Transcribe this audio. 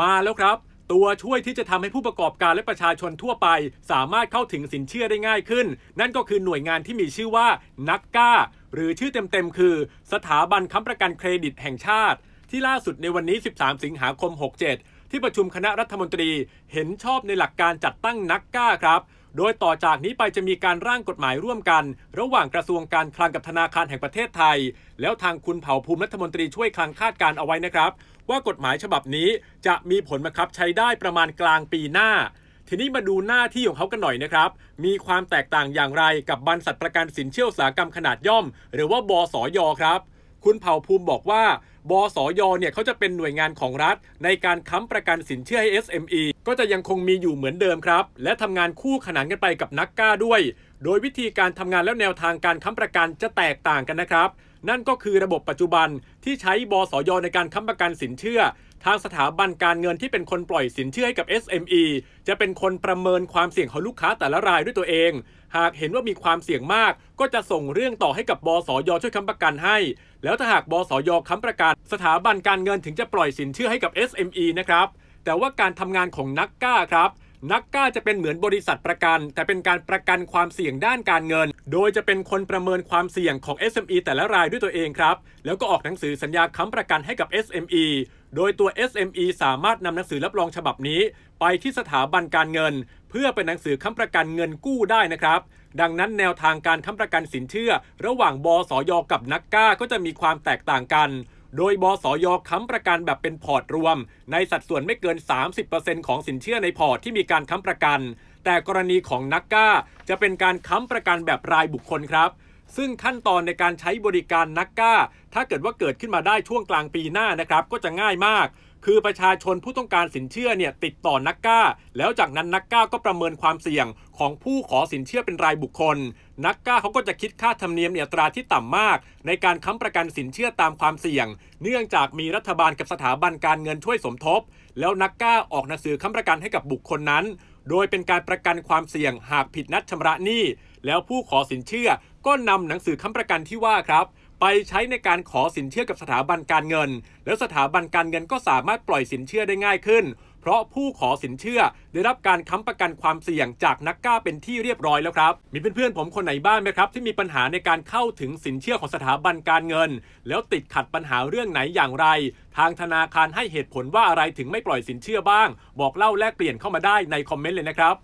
มาแล้วครับ ตัวช่วยที่จะทำให้ผู้ประกอบการและประชาชนทั่วไป สามารถเข้าถึงสินเชื่อได้ง่ายขึ้น นั่นก็คือหน่วยงานที่มีชื่อว่านักก้า หรือชื่อเต็มๆคือ สถาบันค้ำประกันเครดิตแห่งชาติ ที่ล่าสุดในวันนี้ 13 สิงหาคม 67 ที่ประชุมคณะรัฐมนตรีเห็นชอบในหลักการจัดตั้งนักก้าครับ โดยต่อจากนี้ไปจะมีการร่างกฎหมายร่วมกัน ระหว่างกระทรวงการคลังกับธนาคารแห่งประเทศไทย แล้วทางคุณเผ่าภูมิรัฐมนตรีช่วยคลังคาดการเอาไว้นะครับ ว่ากฎหมายฉบับนี้จะมีผลบังคับใช้ได้ประมาณกลางปีหน้าทีนี้มาดูหน้าที่ของเขากันหน่อยนะครับ มีความแตกต่างอย่างไรกับบรรษัทประกันสินเชื่อสาหกรรมขนาดย่อม หรือว่าบสยครับ คุณเผ่าภูมิบอกว่า บสยเนี่ยเขาจะเป็นหน่วยงานของรัฐ ในการค้ำประกันสินเชื่อให้ SME ก็จะยังคงมีอยู่เหมือนเดิมครับ และทำงานคู่ขนานกันไปกับนักกล้าด้วย โดยวิธีการทำงานและแนวทางการค้ำประกันจะแตกต่างกันนะครับ นั่นก็คือระบบปัจจุบันที่ใช้บสยในการค้ำประกันสินเชื่อ ทางสถาบันการเงินที่เป็นคนปล่อยสินเชื่อให้กับ SME จะเป็นคนประเมินความเสี่ยงของลูกค้าแต่ละรายด้วยตัวเอง หากเห็นว่ามีความเสี่ยงมาก ก็จะส่งเรื่องต่อให้กับบสยช่วยค้ำประกันให้ แล้วถ้าหากบสยค้ำประกัน สถาบันการเงินถึงจะปล่อยสินเชื่อให้กับ SME นะครับแต่ว่าการทำงานของนักกล้าครับ นักกล้าจะเป็นเหมือนบริษัทประกัน แต่เป็นการประกันความเสี่ยงด้านการเงิน โดยจะเป็นคนประเมินความเสี่ยงของ SME แต่ละรายด้วยตัวเองครับ แล้วก็ออกหนังสือสัญญาค้ำประกันให้กับ SME โดยตัว SME สามารถนำหนังสือรับรองฉบับนี้ ไปที่สถาบันการเงิน เพื่อเป็นหนังสือค้ำประกันเงินกู้ได้นะครับดังนั้นแนวทางการค้ำประกันสินเชื่อ ระหว่างบสยกับนักกล้าก็จะมีความแตกต่างกัน โดยบสยค้ำประกันแบบเป็นพอร์ตรวม ในสัดส่วนไม่เกิน 30%ของสินเชื่อในพอร์ตที่มีการค้ำประกัน แต่กรณีของนักก้าจะเป็นการค้ำประกันแบบรายบุคคลครับ ซึ่งขั้นตอนในการใช้บริการนักก้า ถ้าเกิดว่าเกิดขึ้นมาได้ช่วงกลางปีหน้านะครับ ก็จะง่ายมาก คือประชาชนผู้ต้องการสินเชื่อเนี่ยติดต่อนักก้า แล้วจากนั้นนักก้าก็ประเมินความเสี่ยงของผู้ขอสินเชื่อเป็นรายบุคคล นักก้าเขาก็จะคิดค่าธรรมเนียมเนี่ยตราที่ต่ำมาก ในการค้ำประกันสินเชื่อตามความเสี่ยง เนื่องจากมีรัฐบาลกับสถาบันการเงินช่วยสมทบ แล้วนักก้าออกหนังสือค้ำประกันให้กับบุคคลนั้น โดยเป็นการประกันความเสี่ยงหากผิดนัดชำระหนี้ แล้วผู้ขอสินเชื่อก็นำหนังสือค้ำประกันที่ว่าครับ ไปใช้ในการขอสินเชื่อกับสถาบันการเงิน แล้วสถาบันการเงินก็สามารถปล่อยสินเชื่อได้ง่ายขึ้น ราะผู้ขอสินเชื่อ ได้รับการค้ำประกันความเสี่ยงจากนักกล้าเป็นที่เรียบร้อยแล้วครับ มีเพื่อนๆผมคนไหนบ้างไหมครับที่มีปัญหาในการเข้าถึงสินเชื่อของสถาบันการเงิน แล้วติดขัดปัญหาเรื่องไหนอย่างไร ทางธนาคารให้เหตุผลว่าอะไรถึงไม่ปล่อยสินเชื่อบ้าง บอกเล่าแลกเปลี่ยนเข้ามาได้ในคอมเมนต์เลยนะครับ